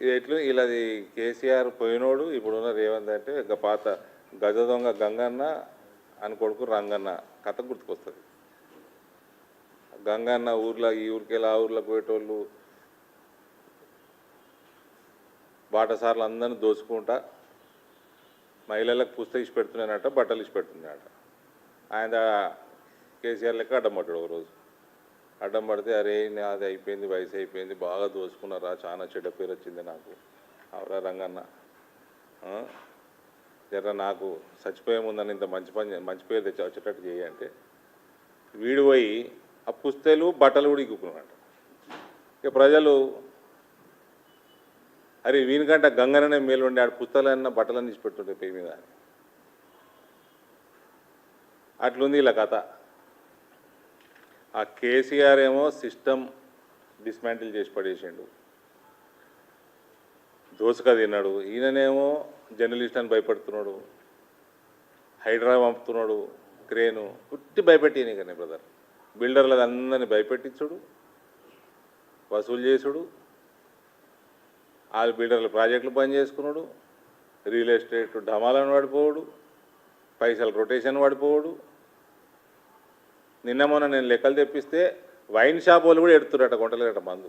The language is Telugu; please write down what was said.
ఇది ఎట్లు ఇలాది కేసీఆర్ పోయినోడు ఇప్పుడున్న రేవంత్ అంటే ఇక పాత గజ దొంగ గంగన్న అని కొడుకు రంగన్న. కథ గుర్తుకొస్తుంది. గంగన్న ఊర్లో ఈ ఊరికి వెళ్ళి ఆ ఊర్లో పోయేటోళ్ళు బాటసార్లు అందరిని దోచుకుంటా మహిళలకు పుస్తకం ఇచ్చి పెడుతున్నానట బట్టలు ఇచ్చి పెడుతున్నాడట ఆయన కేసీఆర్ లెక్క అడ్డం పడ్డాడు ఒక రోజు అడ్డం పడితే అరే అది అయిపోయింది వయసు అయిపోయింది బాగా దోచుకున్నారా? చాలా చెడ్డ పేరు వచ్చింది నాకు. అవరా రంగన్న ఆ? జర నాకు చచ్చిపోయే ముందని ఇంత మంచి పని చే- మంచి పేరు తెచ్చి వచ్చేటట్టు చేయంటే వీడు పోయి ఆ పుస్తలు బట్టలు కూడా ఇక్కున్నాడు ఇక ప్రజలు అరే వీనికంటే గంగననే మేలు ఉండే ఆడ పుస్తకాలన్న బట్టలన్నీ తీసి పెట్టుంటే పేరు మీద అట్లుంది ఇలా కథ. ఆ కేసీఆర్ ఏమో సిస్టమ్ డిస్మాంటిల్ చేసి పడేసిండు. దోసక తిన్నాడు. ఈయననేమో జర్నలిస్ట్ అని భయపడుతున్నాడు. హైడ్రా పంపుతున్నాడు క్రేను. పుట్టి భయపెట్టినాయి కానీ బ్రదర్. బిల్డర్లకు అందరిని భయపెట్టించుడు వసూలు చేసుడు. వాళ్ళు బిల్డర్లు ప్రాజెక్టులు పని చేసుకున్నాడు. రియల్ ఎస్టేట్ ఢమాలను పడిపోవడు పైసలు రొటేషన్ పడిపోవడు నిన్న మొన్న నేను లెక్కలు తెప్పిస్తే వైన్ షాప్ వాళ్ళు కూడా ఎడుతురట కొంటలేరట మందు.